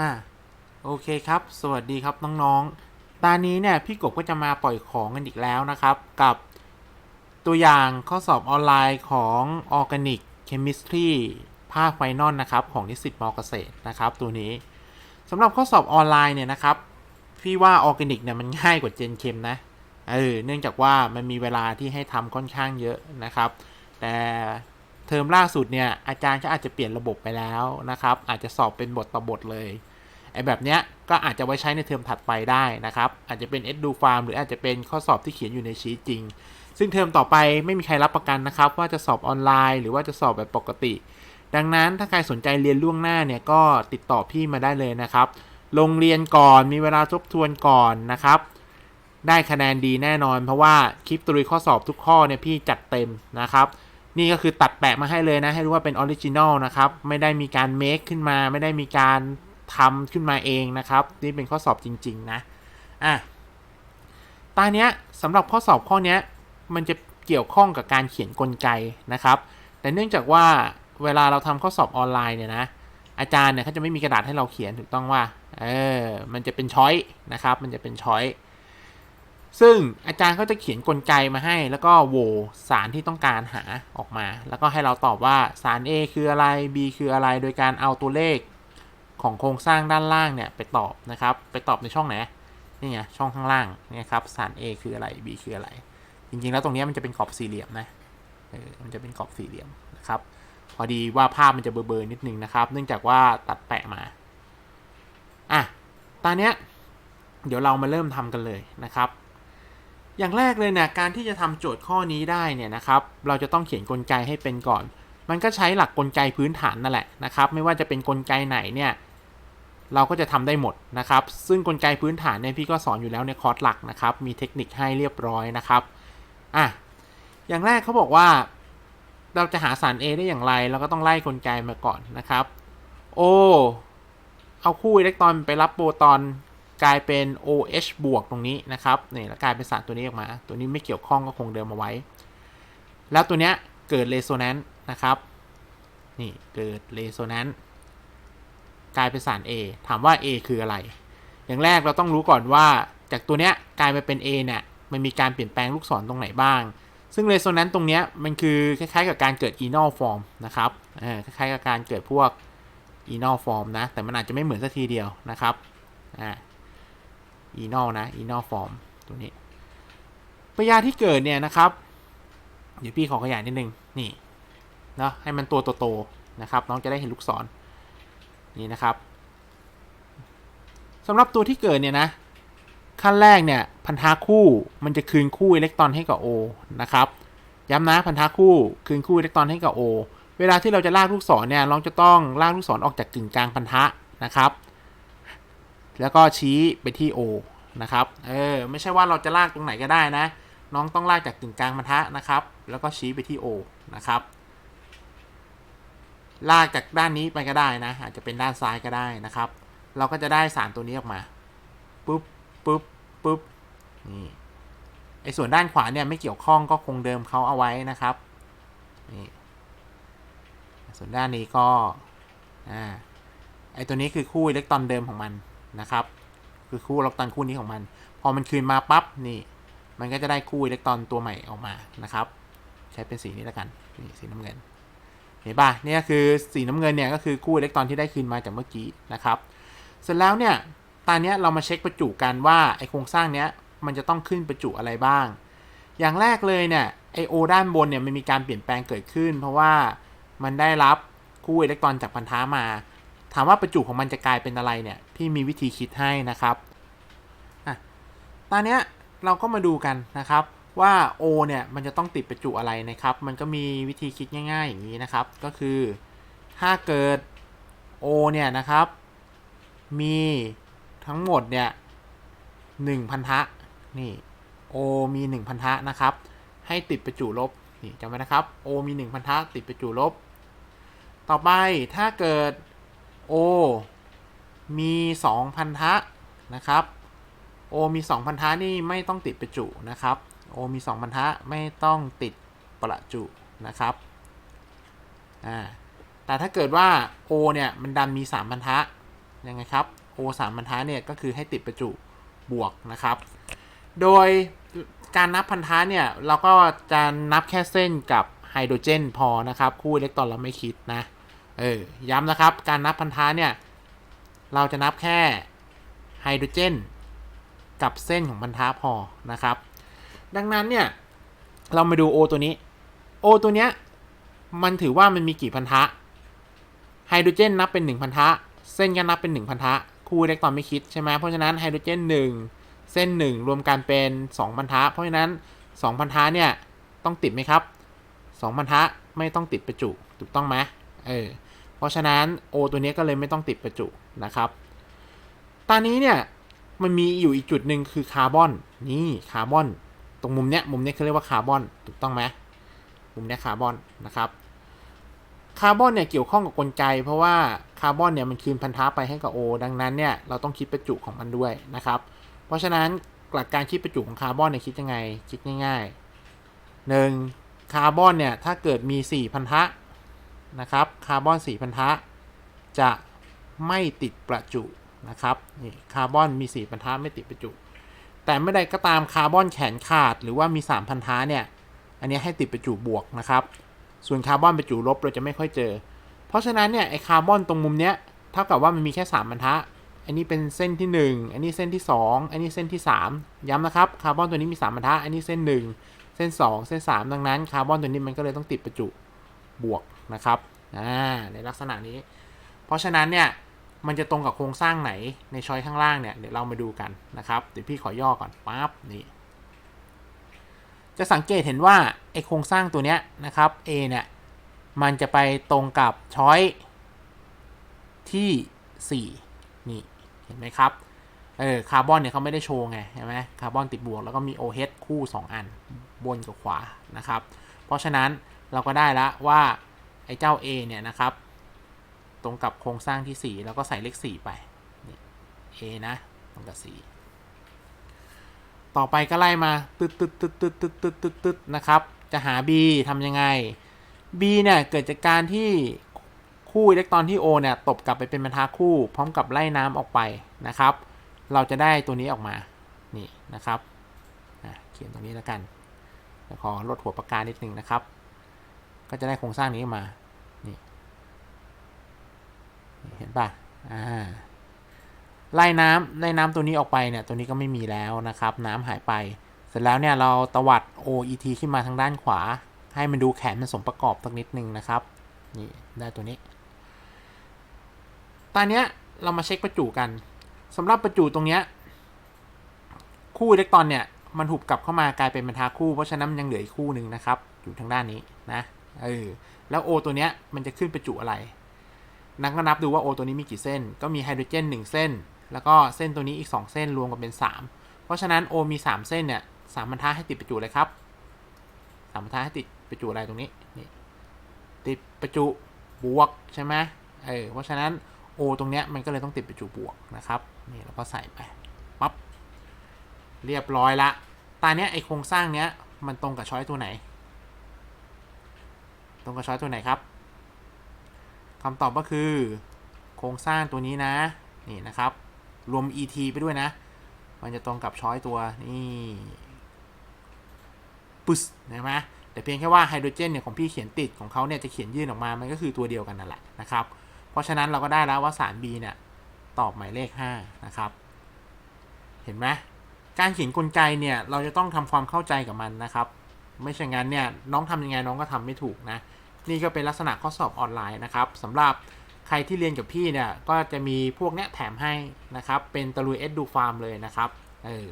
อ่าโอเคครับ สวัสดีครับน้องๆ ตอนนี้เนี่ยพี่กบก็จะมาปล่อยของกันอีกแล้วนะครับ กับตัวอย่างข้อสอบออนไลน์ของ Organic Chemistry ภาคไฟนอลนะครับ ของนิสิตมอเกษตรนะครับ ตัวนี้สำหรับข้อสอบออนไลน์เนี่ยนะครับ พี่ว่าออร์แกนิกเนี่ยมันง่ายกว่าเจนเคมนะเออเนื่องจากว่ามันมีเวลาที่ให้ทำค่อนข้างเยอะนะครับ แต่เทอมล่าสุดเนี่ยอาจารย์ก็อาจจะเปลี่ยนระบบไปแล้วนะครับ อาจจะสอบเป็นบทต่อบทเลย ไอ้แบบเนี้ยก็อาจจะไว้ใช้ในเทอมถัดไปได้นะครับ อาจจะเป็น e d u Farm หรืออาจจะเป็นข้อสอบที่เขียนอยู่ในชีตจริง ซึ่งเทอมต่อไปไม่มีใครรับประกันนะครับ ว่าจะสอบออนไลน์ หรือว่าจะสอบแบบปกติ ดังนั้นถ้าใครสนใจเรียนล่วงหน้าเนี่ยก็ติดต่อพี่มาได้เลยนะครับ ลงเรียนก่อนมีเวลาทบทวนก่อนนะครับ ได้คะแนนดีแน่นอน เพราะว่าคลิปตุยข้อสอบทุกข้อเนี่ยพี่จัดเต็มนะครับนี่ก็คือตัดแปะมาให้เลยนะ ให้รู้ว่าเป็นออริจินอลนะครับ ไม่ได้มีการเมคขึ้นมา ไม่ได้มีการ ทำขึ้นมาเองนะครับ นี่เป็นข้อสอบจริง ๆ นะอะตาเนี้ยสำหรับข้อสอบข้อนี้มันจะเกี่ยวข้องกับการเขียนกลไกนะครับ แต่เนื่องจากว่าเวลาเราทำข้อสอบออนไลน์เนี่ยนะอาจารย์เนี่ยเขาจะไม่มีกระดาษให้เราเขียนถูกต้องว่าเออมันจะเป็นช้อยนะครับ มันจะเป็นช้อยซึ่งอาจารย์ก็จะเขียนกลไกมาให้ แล้วก็โหวสารที่ต้องการหาออกมา แล้วก็ให้เราตอบว่าสาร A คืออะไร B คืออะไร โดยการเอาตัวเลข ของโครงสร้างด้านล่างเนี่ยไปตอบนะครับ ไปตอบในช่องไหนนี่ไงช่องข้างล่างเนี่ยครับสาร A คืออะไร B คืออะไร จริงๆแล้วตรงนี้มันจะเป็นกรอบสี่เหลี่ยมนะเออมันจะเป็นกรอบสี่เหลี่ยมนะครับพอดีว่าภาพมันจะเบลอๆนิดนึงนะครับ เนื่องจากว่าตัดแปะมาอะตอนเนี้ยเดี๋ยวเรามาเริ่มทำกันเลยนะครับ อย่างแรกเลยเนี่ยการที่จะทำโจทย์ข้อนี้ได้เนี่ยนะครับ เราจะต้องเขียนกลไกให้เป็นก่อน มันก็ใช้หลักกลไกพื้นฐานนั่นแหละนะครับ ไม่ว่าจะเป็นกลไกไหนเนี่ย เราก็จะทำได้หมดนะครับ ซึ่งกลไกพื้นฐานเนี่ยพี่ก็สอนอยู่แล้วในคอร์สหลักนะครับ มีเทคนิคให้เรียบร้อยนะครับ อะ อย่างแรกเขาบอกว่า เราจะหาสาร A ได้อย่างไร เราก็ต้องไล่กลไกมาก่อนนะครับ O เอาคู่อิเล็กตรอนไปรับโปรตอนกลายเป็น OH บวกตรงนี้นะครับนี่แล้วกลายเป็นสารตัวนี้ออกมา ตัวนี้ไม่เกี่ยวข้องก็คงเดิมเอาไว้ แล้วตัวเนี้ยเกิดเรโซแนนซ์นะครับ นี่เกิดเรโซแนนซ์ กลายเป็นสาร A ถามว่า A คืออะไร อย่างแรกเราต้องรู้ก่อนว่า จากตัวเนี้ยกลายมาเป็น A เนี่ยมันมีการเปลี่ยนแปลงลูกศรตรงไหนบ้าง ซึ่งเรโซแนนซ์ตรงเนี้ยมันคือคล้ายๆกับการเกิด enol form นะครับคล้ายๆกับการเกิดพวก enol form นะ แต่มันอาจจะไม่เหมือนสักทีเดียวนะครับอ่า enol นะ enol form ตัวนี้ปยาที่เกิดเนี่ยนะครับ เดี๋ยวพี่ขอขยายนิดนึง นี่เนาะให้มันตัวโตๆนะครับ น้องจะได้เห็นลูกศร นี่นะครับสำหรับตัวที่เกิดเนี่ยนะ ขั้นแรกเนี่ยพันธะคู่มันจะคืนคู่อิเล็กตรอนให้กับ O นะครับย้ำนะพันธะคู่คืนคู่อิเล็กตรอนให้กับ O เวลาที่เราจะลากลูกศรเนี่ยเราจะต้องลากลูกศรออกจากกึ่งกลางพันธะนะครับ แล้วก็ชี้ไปที่ O นะครับ เออไม่ใช่ว่าเราจะลากตรงไหนก็ได้นะ น้องต้องลากจากกึ่งกลางพันธะนะครับ แล้วก็ชี้ไปที่ O นะครับ ลากจากด้านนี้ไปก็ได้นะ อาจจะเป็นด้านซ้ายก็ได้นะครับ เราก็จะได้สารตัวนี้ออกมาปุ๊บปุ๊บปุ๊บนี่ไอ้ส่วนด้านขวาเนี่ยไม่เกี่ยวข้องก็คงเดิมเขาเอาไว้นะครับนี่ส่วนด้านนี้ก็อ่าไอ้ตัวนี้คือคู่อิเล็กตรอนเดิมของมันนะครับ คือคู่อิเล็กตรอนคู่นี้ของมัน พอมันคืนมาปั๊บนี่มันก็จะได้คู่อิเล็กตรอนตัวใหม่ออกมานะครับ ใช้เป็นสีนี้แล้วกันนี่สีน้ำเงิน ห็นป่ะเนี่ยคือสีน้ำเงินเนี่ยก็คือคู่อิเล็กตรอนที่ได้คืนมาจากเมื่อกี้นะครับ เสร็จแล้วเนี่ยตอนนี้เรามาเช็คประจุกันว่าไอโครงสร้างเนี้ยมันจะต้องขึ้นประจุอะไรบ้าง อย่างแรกเลยเนี่ยไอโอด้านบนเนี่ยมันมีการเปลี่ยนแปลงเกิดขึ้น เพราะว่ามันได้รับคู่อิเล็กตรอนจากพันธะมา ถามว่าประจุของมันจะกลายเป็นอะไรเนี่ยพี่มีวิธีคิดให้นะครับอะตอนนี้เราก็มาดูกันนะครับ ว่า O เนี่ยมันจะต้องติดประจุอะไรนะครับ มันก็มีวิธีคิดง่าย ๆ อย่างนี้นะครับ ก็คือถ้าเกิด O เนี่ยนะครับ มีทั้งหมดเนี่ยหนึ่งพันธะนี่ O มีหนึ่งพันธะนะครับ ให้ติดประจุลบนี่จำไว้นะครับ O มีหนึ่งพันธะติดประจุลบ ต่อไปถ้าเกิด O มีสองพันธะนะครับ O มีสองพันธะนี่ไม่ต้องติดประจุนะครับ O มีสองพันธะไม่ต้องติดประจุนะครับอ่าแต่ถ้าเกิดว่า O เนี่ยมันดันมีสามพันธะยังไงครับ O 3พันธะเนี่ยก็คือให้ติดประจุบวกนะครับ โดยการนับพันธะเนี่ยเราก็จะนับแค่เส้นกับไฮโดรเจนพอนะครับ คู่อิเล็กตรอนเราไม่คิดนะเออย้ำนะครับการนับพันธะเนี่ยเราจะนับแค่ไฮโดรเจนกับเส้นของพันธะพอนะครับ ดังนั้นเนี่ย เรามาดู O ตัวนี้ O ตัวเนี้ยมันถือว่ามันมีกี่พันธะไฮโดรเจนนับเป็น 1 พันธะ เส้นก็นับเป็น 1 พันธะ คู่อิเล็กตรอนไม่คิดใช่ไหมเพราะฉะนั้นไฮโดรเจน 1 เส้น 1 รวมกันเป็น 2 พันธะ เพราะฉะนั้น 2 พันธะเนี่ยต้องติดไหมครับ 2 พันธะไม่ต้องติดประจุถูกต้องไหมเออ เพราะฉะนั้น O ตัวนี้ก็เลยไม่ต้องติดประจุนะครับ ตอนนี้เนี่ยมันมีอยู่อีกจุดหนึ่งคือคาร์บอน นี่คาร์บอน ตรงมุมเนี้ยมุมเนี้ยเขาเรียกว่าคาร์บอนถูกต้องไหมมุมเนี้ยคาร์บอนนะครับคาร์บอนเนี่ยเกี่ยวข้องกับกลไก เพราะว่าคาร์บอนเนี่ยมันคืนพันธะไปให้กับ O ดังนั้นเนี่ยเราต้องคิดประจุของมันด้วยนะครับ เพราะฉะนั้นหลักการคิดประจุของคาร์บอนเนี่ยคิดยังไงคิดง่ายๆหนึ่งคาร์บอนเนี่ยถ้าเกิดมี 4 พันธะนะครับคาร์บอน 4 พันธะจะไม่ติดประจุนะครับนี่คาร์บอนมี 4 พันธะไม่ติดประจุ แต่เมื่อใดก็ตามคาร์บอนแขนขาด หรือว่ามี3พันธะเนี่ย อันนี้ให้ติดประจุบวกนะครับ ส่วนคาร์บอนประจุลบเราจะไม่ค่อยเจอ เพราะฉะนั้นเนี่ยไอคาร์บอนตรงมุมเนี้ยเท่ากับว่ามันมีแค่3บรรทัดอันนี้เป็นเส้นที่ 1 อันนี้เส้นที่ 2 อันนี้เส้นที่ 3 ย้ำนะครับคาร์บอนตัวนี้มี3บรรทัดอันนี้เส้น 1 เส้น 2 เส้น 3 ดังนั้นคาร์บอนตัวนี้มันก็เลยต้องติดประจุบวกนะครับอ่าในลักษณะนี้ เพราะฉะนั้นเนี่ย มันจะตรงกับโครงสร้างไหนในช้อยข้างล่างเนี่ยเดี๋ยวเรามาดูกันนะครับเดี๋ยวพี่ขอย่อก่อนปั๊บนี่จะสังเกตเห็นว่าไอโครงสร้างตัวเนี้ยนะครับ A เนี่ยมันจะไปตรงกับช้อยที่ 4 นี่เห็นไหมครับเออคาร์บอนเนี่ยเขาไม่ได้โชว์ไงเห็นไหมคาร์บอนติดบวกแล้วก็มี OH คู่ 2 อันบนกับขวานะครับ เพราะฉะนั้นเราก็ได้แล้วว่าไอ้เจ้า A เนี่ยนะครับ รงกับโครงสร้างที่ 4 แล้วก็ใส่เลข 4 ไปนี่ A นะ ตรงกับ 4 ต่อไปก็ไล่มาตึ๊ดตึ๊ดตึ๊ดตึ๊ดตึ๊ดตึ๊ดตึ๊ดตึ๊ดนะครับ จะหา B ทำยังไง B เนี่ยเกิดจากการที่คู่อิเล็กตรอนที่ O เนี่ยตบกลับไปเป็นบรรทัดคู่ พร้อมกับไล่น้ำออกไปนะครับ เราจะได้ตัวนี้ออกมา นี่นะครับเขียนตรงนี้แล้วกันขอลดหัวปากกานิดนึงนะครับ ก็จะได้โครงสร้างนี้มา นี่นี่เห็น ป่ะอ่าไล่น้ำไล่น้ำตัวนี้ออกไปเนี่ยตัวนี้ก็ไม่มีแล้วนะครับ น้ำหายไป เสร็จแล้วเนี่ยเราตวัด OET ขึ้นมาทางด้านขวา ให้มันดูแขนมันสมประกอบสักนิดนึงนะครับนี่ได้ตัวนี้ ตอนเนี้ยเรามาเช็คประจุกันสำหรับประจุตรงเนี้ยคู่อิเล็กตรอนเนี่ยมันถูกกลับเข้ามากลายเป็นบรรทัดคู่เพราะฉะนั้นมันยังเหลืออีกคู่หนึ่งนะครับ อยู่ทางด้านนี้นะเออแล้ว O ตัวเนี้ยมันจะขึ้นประจุอะไร นักก็นับดูว่า O ตัวนี้มีกี่เส้น ก็มีไฮโดรเจน1 เส้น แล้วก็เส้นตัวนี้อีก 2 เส้นรวมกันเป็น 3 เพราะฉะนั้น O มี 3 เส้นเนี่ยสามบรรทัดให้ติดประจุเลยครับสามบรรทัดให้ติดประจุอะไรตรงนี้นี่ติดประจุบวกใช่ไหมเออเพราะฉะนั้น O ตรงเนี้ยมันก็เลยต้องติดประจุบวกนะครับนี่เราก็ใส่ไปปั๊บเรียบร้อยละตอนเนี้ยไอโครงสร้างเนี้ยมันตรงกับช้อยตัวไหน ตรงกับช้อยตัวไหนครับ คำตอบก็คือ โครงสร้างตัวนี้นะ นี่นะครับ รวม ET ไปด้วยนะ มันจะตรงกับช้อยตัวนี่ปึ๊สเห็นไหมแต่เพียงแค่ว่าไฮโดรเจนเนี่ยของพี่เขียนติดของเขาเนี่ยจะเขียนยื่นออกมา มันก็คือตัวเดียวกันนั่นแหละนะครับ เพราะฉะนั้นเราก็ได้แล้วว่าสาร B เนี่ยตอบหมายเลข 5 นะครับ เห็นไหมการเขียนกลไกเนี่ยเราจะต้องทำความเข้าใจกับมันนะครับ ไม่ใช่งั้นเนี่ยน้องทำยังไงน้องก็ทำไม่ถูกนะ นี่ก็เป็นลักษณะข้อสอบออนไลน์นะครับสำหรับใครที่เรียนกับพี่เนี่ยก็จะมีพวกเนี้ยแถมให้นะครับ เป็นตะลุยเอ็ดดูฟาร์มเลยนะครับเออ